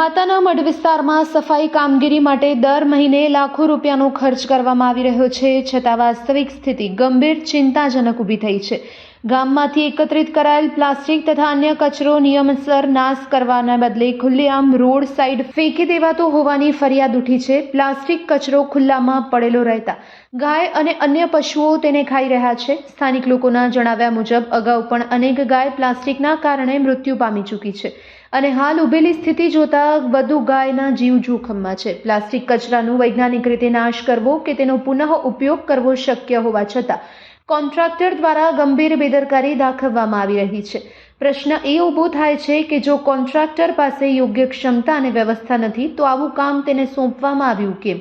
માતાના મઢ વિસ્તારમાં સફાઈ કામગીરી માટે દર મહિને લાખો રૂપિયાનો ખર્ચ કરવામાં આવી રહ્યો છે. છતાં વાસ્તવિક સ્થિતિ ગંભીર ચિંતાજનક ઊભી થઈ છે. ગામમાંથી એકત્રિત કરાયેલ પ્લાસ્ટિક તથા અન્ય કચરો નિયમસર નાશ કરવાના બદલે ખુલ્લેઆમ રોડ સાઈડ ફેંકી દેવાતો હોવાની ફરિયાદ ઉઠી છે. પ્લાસ્ટિક કચરો ખુલ્લામાં પડેલો રહેતા ગાય અને અન્ય પશુઓ તેને ખાઈ રહ્યા છે. સ્થાનિક લોકોના જણાવ્યા મુજબ, અગાઉ પણ અનેક ગાય પ્લાસ્ટિકના કારણે મૃત્યુ પામી ચૂકી છે. અને હાલ ઉભેલી સ્થિતિ જોતા વધુ ગાયના જીવ જોખમમાં છે. પ્લાસ્ટિક કચરાનું વૈજ્ઞાનિક રીતે નાશ કરવો કે તેનો પુનઃ ઉપયોગ કરવો શક્ય હોવા છતાં કોન્ટ્રાક્ટર દ્વારા ગંભીર બેદરકારી દાખવવામાં આવી રહી છે. પ્રશ્ન એ ઊભો થાય છે કે જો કોન્ટ્રાક્ટર પાસે યોગ્ય ક્ષમતા અને વ્યવસ્થા નથી, તો આવું કામ તેને સોંપવામાં આવ્યું કેમ?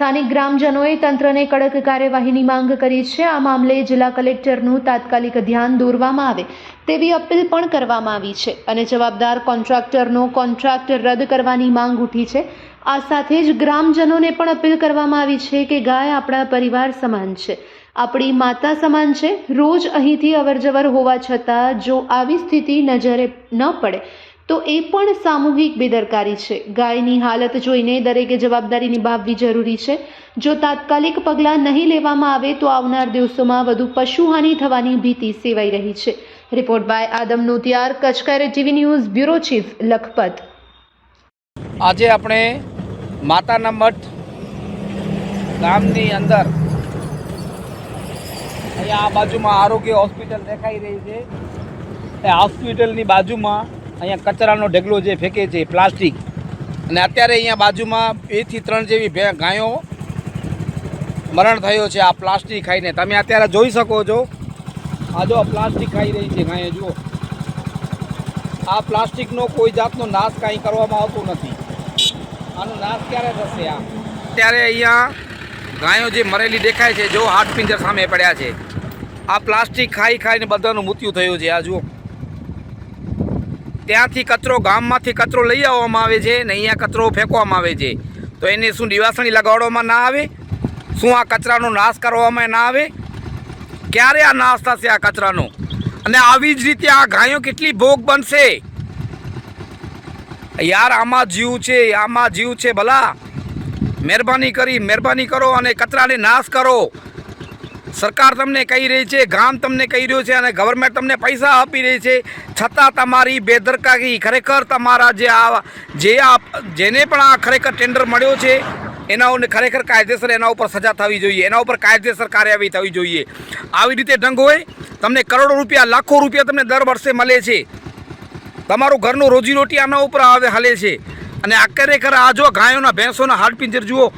સ્થાનિક ગ્રામજનોએ તંત્રને કડક કાર્યવાહીની માંગ કરી છે. આ મામલે જિલ્લા કલેક્ટરનું તાત્કાલિક ધ્યાન દોરવામાં આવે તેવી અપીલ પણ કરવામાં આવી છે અને જવાબદાર કોન્ટ્રાક્ટરનો કોન્ટ્રાક્ટ રદ કરવાની માંગ ઉઠી છે. આ સાથે જ ગ્રામજનોને પણ અપીલ કરવામાં આવી છે કે ગાય આપણા પરિવાર સમાન છે. આપણી માતા સમાન છે. રોજ અહીંથી અવરજવર હોવા છતાં જો આવી સ્થિતિ નજરે ન પડે તો એ પણ સામૂહિક બેદરકારી છે. ગાયની હાલત જોઈને દરેકે જવાબદારી નિભાવવી જરૂરી છે. જો તાત્કાલિક પગલાં નહીં લેવામાં આવે તો આવનાર દિવસોમાં વધુ પશુહાનિ થવાની ભીતિ સેવાઈ રહી છે. Report by Adam Notiyar કચકારે TV news, bureau chief, Lakhpat. આજે આપણે માતાના મઠ ગામની અંદર અહીંયા આ બાજુમાં આરોગ્ય હોસ્પિટલ દેખાઈ રહી છે. એ હોસ્પિટલની બાજુમાં અહીંયા કચરાનો ઢગલો જે ફેંકે છે, પ્લાસ્ટિક. અને અત્યારે અહીંયા બાજુમાં બેથી ત્રણ જેવી ગાયો મરણ થયો છે આ પ્લાસ્ટિક ખાઈને. તમે અત્યારે જોઈ શકો છો. આ જો પ્લાસ્ટિક ખાઈ રહી છે ગાયો, જુઓ. આ પ્લાસ્ટિકનો કોઈ જાતનો નાશ કાંઈ કરવામાં આવતો નથી. આનો નાશ ક્યારે થશે આ? અત્યારે અહીંયા ગાયો જે મરેલી દેખાય છે, જો હાડપિંજર સામે પડ્યા છે. આ પ્લાસ્ટિક ખાઈ ખાઈને બધાનું મૃત્યુ થયું છે, આ જુઓ. ત્યાંથી કચરો ગામમાંથી કચરો લઈ આવવામાં આવે છે ને અહીંયા કચરો ફેંકવામાં આવે છે. તો એને શું દિવાસણી લગાડવામાં ના આવે? શું આ કચરાનો નાશ કરવામાં ના આવે? ક્યારે આ નાશ થશે આ કચરાનો? અને આવી જ રીતે આ ગાયો કેટલી ભોગ બનશે? યાર, આમાં જીવ છે, આમાં જીવ છે ભલા. મહેરબાની કરી, મહેરબાની કરો અને કચરાને નાશ કરો. સરકાર તમને કહી રહી છે, ગામ તમને કહી રહ્યું છે અને ગવર્મેન્ટ તમને પૈસા આપી રહી છે. છતાં તમારી બેદરકારી ખરેખર તમારા જે આ જે આ જેને પણ આ ખરેખર ટેન્ડર મળ્યો છે એના ખરેખર કાયદેસર એના ઉપર સજા થવી જોઈએ. એના ઉપર કાયદેસર કાર્યવાહી થવી જોઈએ. આવી રીતે ઢંગ હોય, તમને કરોડો રૂપિયા, લાખો રૂપિયા તમને દર વર્ષે મળે છે. તમારું ઘરનું રોજીરોટી આના ઉપર આવે, હાલે છે. અને આ ખરેખર આ જો ગાયોના ભેંસોના હાડપિંજર જુઓ